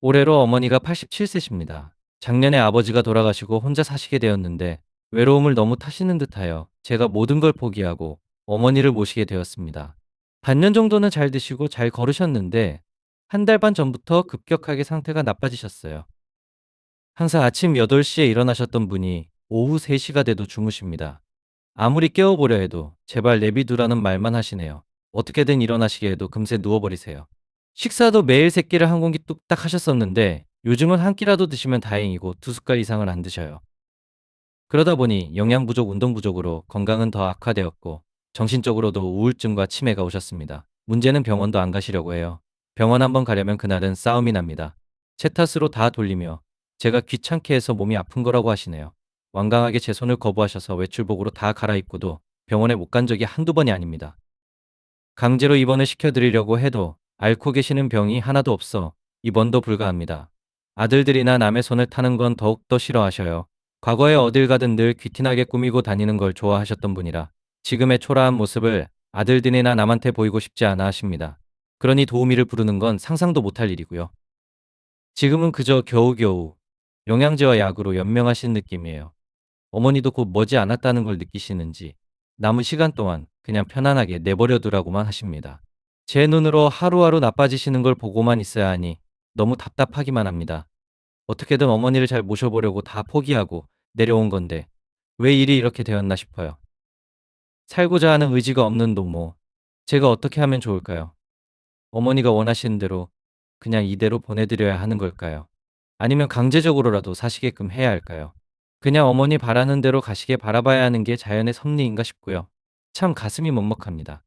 올해로 어머니가 87세십니다. 작년에 아버지가 돌아가시고 혼자 사시게 되었는데 외로움을 너무 타시는 듯하여 제가 모든 걸 포기하고 어머니를 모시게 되었습니다. 반년 정도는 잘 드시고 잘 걸으셨는데 한 달 반 전부터 급격하게 상태가 나빠지셨어요. 항상 아침 8시에 일어나셨던 분이 오후 3시가 돼도 주무십니다. 아무리 깨워보려 해도 제발 내비두라는 말만 하시네요. 어떻게든 일어나시게 해도 금세 누워버리세요. 식사도 매일 세 끼를 한 공기 뚝딱 하셨었는데 요즘은 한 끼라도 드시면 다행이고 두 숟갈 이상을 안 드셔요. 그러다 보니 영양 부족, 운동 부족으로 건강은 더 악화되었고 정신적으로도 우울증과 치매가 오셨습니다. 문제는 병원도 안 가시려고 해요. 병원 한번 가려면 그날은 싸움이 납니다. 제 탓으로 다 돌리며 제가 귀찮게 해서 몸이 아픈 거라고 하시네요. 완강하게 제 손을 거부하셔서 외출복으로 다 갈아입고도 병원에 못 간 적이 한두 번이 아닙니다. 강제로 입원을 시켜드리려고 해도 앓고 계시는 병이 하나도 없어 입원도 불가합니다. 아들들이나 남의 손을 타는 건 더욱더 싫어하셔요. 과거에 어딜 가든 늘 귀티나게 꾸미고 다니는 걸 좋아하셨던 분이라 지금의 초라한 모습을 아들들이나 남한테 보이고 싶지 않아 하십니다. 그러니 도우미를 부르는 건 상상도 못할 일이고요. 지금은 그저 겨우겨우 영양제와 약으로 연명하신 느낌이에요. 어머니도 곧 머지 않았다는 걸 느끼시는지 남은 시간 동안 그냥 편안하게 내버려 두라고만 하십니다. 제 눈으로 하루하루 나빠지시는 걸 보고만 있어야 하니 너무 답답하기만 합니다. 어떻게든 어머니를 잘 모셔보려고 다 포기하고 내려온 건데 왜 일이 이렇게 되었나 싶어요. 살고자 하는 의지가 없는 노모. 제가 어떻게 하면 좋을까요? 어머니가 원하시는 대로 그냥 이대로 보내드려야 하는 걸까요? 아니면 강제적으로라도 사시게끔 해야 할까요? 그냥 어머니 바라는 대로 가시게 바라봐야 하는 게 자연의 섭리인가 싶고요. 참 가슴이 먹먹합니다.